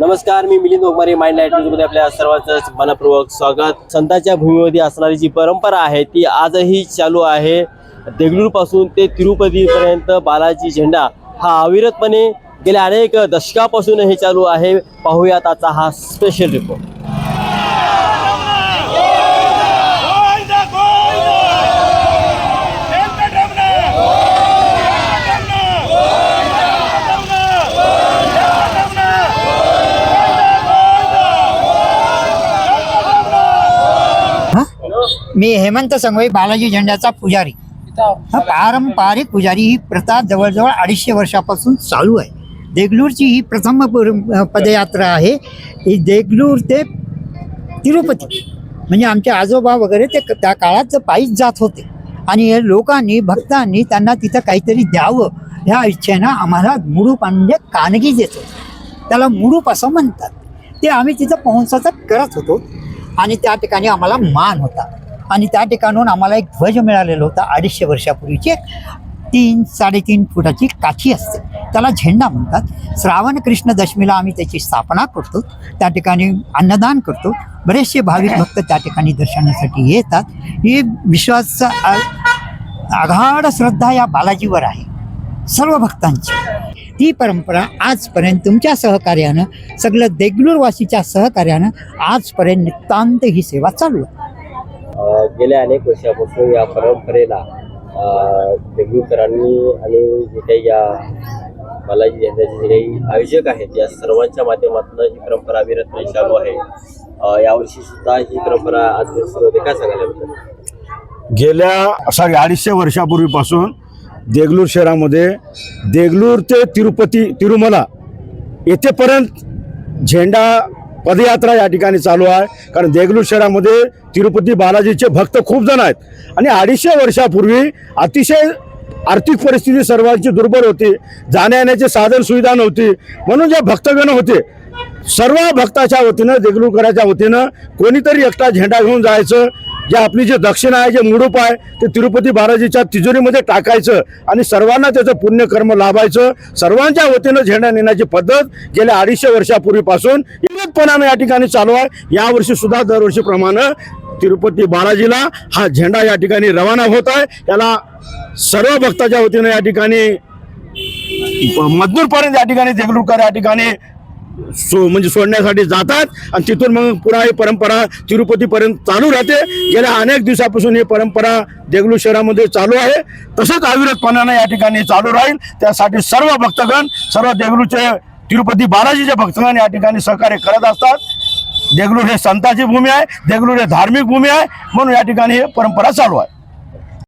नमस्कार मी Milind Ogmare mind light न्यूजमध्ये आपल्या सर्वांचं मनपूर्वक स्वागत. संतांच्या भूमीमध्ये असणारी जी परंपरा आहे ती आजही चालू आहे. देगलूरपासून ते तिरुपतीपर्यंत बालाजी झेंडा हा अविरतपणे गेल्या अनेक दशकापासून हे चालू आहे. पाहूयात आजचा हा स्पेशल रिपोर्ट मी हेमंत संगवे बालाजी झेंड्याचा पुजारी. हा पारंपरिक पुजारी ही प्रथा जवळजवळ अडीचशे वर्षापासून चालू आहे. देगलूरची ही प्रथम पुर- पदयात्रा आहे. ही देगलूर ते तिरुपती. म्हणजे आमचे आजोबा वगैरे ते त्या काळात पायीच जात होते. आणि हे लोकांनी भक्तांनी त्यांना तिथं काहीतरी द्यावं ह्या इच्छेनं आम्हाला मुडूप म्हणजे कानगी देतो. त्याला मुडूप असं म्हणतात. ते आम्ही तिथं पोहोचायचं करत होतो. आणि त्या ठिकाणी आम्हाला मान होता. आणि त्या ठिकाणून आम्हाला एक ध्वज मिळालेला होता अडीचशे वर्षापूर्वीची. एक तीन साडेतीन फुटाची काठी असते. त्याला झेंडा म्हणतात. श्रावण कृष्ण दशमीला आम्ही त्याची स्थापना करतो. त्या ठिकाणी अन्नदान करतो. बरेचसे भाविक भक्त त्या ठिकाणी दर्शनासाठी येतात. ही विश्वास आघाड श्रद्धा या बालाजीवर आहे. सर्व भक्तांची. ती परंपरा आजपर्यंत तुमच्या सहकार्यानं सगळं देगलूरवासीच्या सहकार्यानं आजपर्यंत नितांत ही सेवा चालू आहे. गेल्या अनेक वर्षापासून या परंपरेला देगलूरकरांनी आणि जे काही या बालाजी जयंत्याचे जे काही आयोजक आहेत या सर्वांच्या माध्यमातून ही परंपरा अविरत चालू आहे यावर्षी सुद्धा ही परंपरा आज सुरू होते काय सांगायला याबद्दल? गेल्या सॉरी अडीचशे वर्षापूर्वीपासून देगलूर शहरामध्ये देगलूर ते तिरुपती तिरुमला येथेपर्यंत झेंडा पदयात्रा या ठिकाणी चालू आहे. कारण देगलूर शहरामध्ये तिरुपती बालाजीचे भक्त खूप जण आहेत. आणि अडीचशे वर्षापूर्वी अतिशय आर्थिक परिस्थिती सर्वांची दुर्बल होती. जाण्यायेण्याची साधन सुविधा नव्हती. म्हणून जे भक्तगण होते सर्व भक्ताच्या वतीनं देगलूरकराच्या वतीनं कोणीतरी एकटा झेंडा घेऊन जायचं जे आपली जे दक्षिणा आहे जे मुडूप आहे ते तिरुपती बालाजीच्या तिजोरीमध्ये टाकायचं आणि सर्वांना त्याचं पुण्यकर्म लाभायचं. सर्वांच्या वतीनं झेंडा नेण्याची पद्धत गेल्या अडीचशे वर्षापूर्वीपासून इतपणानं या ठिकाणी चालू आहे. यावर्षी सुद्धा दरवर्षीप्रमाणे तिरुपती बालाजीला हा झेंडा या ठिकाणी रवाना होत आहे. याला सर्व भक्ताच्या वतीनं या ठिकाणी मजदूरपर्यंत या ठिकाणी देगलूरकर या ठिकाणी सो म्हणजे सोडण्यासाठी जातात आणि तिथून मग पुन्हा ही परंपरा तिरुपतीपर्यंत चालू राहते. गेल्या अनेक दिवसापासून ही परंपरा देगलू शहरामध्ये चालू आहे. तसंच अविरतपणानं या ठिकाणी चालू राहील. त्यासाठी सर्व भक्तगण सर्व देगलूचे तिरुपती बालाजीचे भक्तगण या ठिकाणी सहकार्य करत असतात. देगलूर हे संताची भूमी आहे. देगलूर हे धार्मिक भूमी आहे. म्हणून या ठिकाणी ही परंपरा चालू आहे.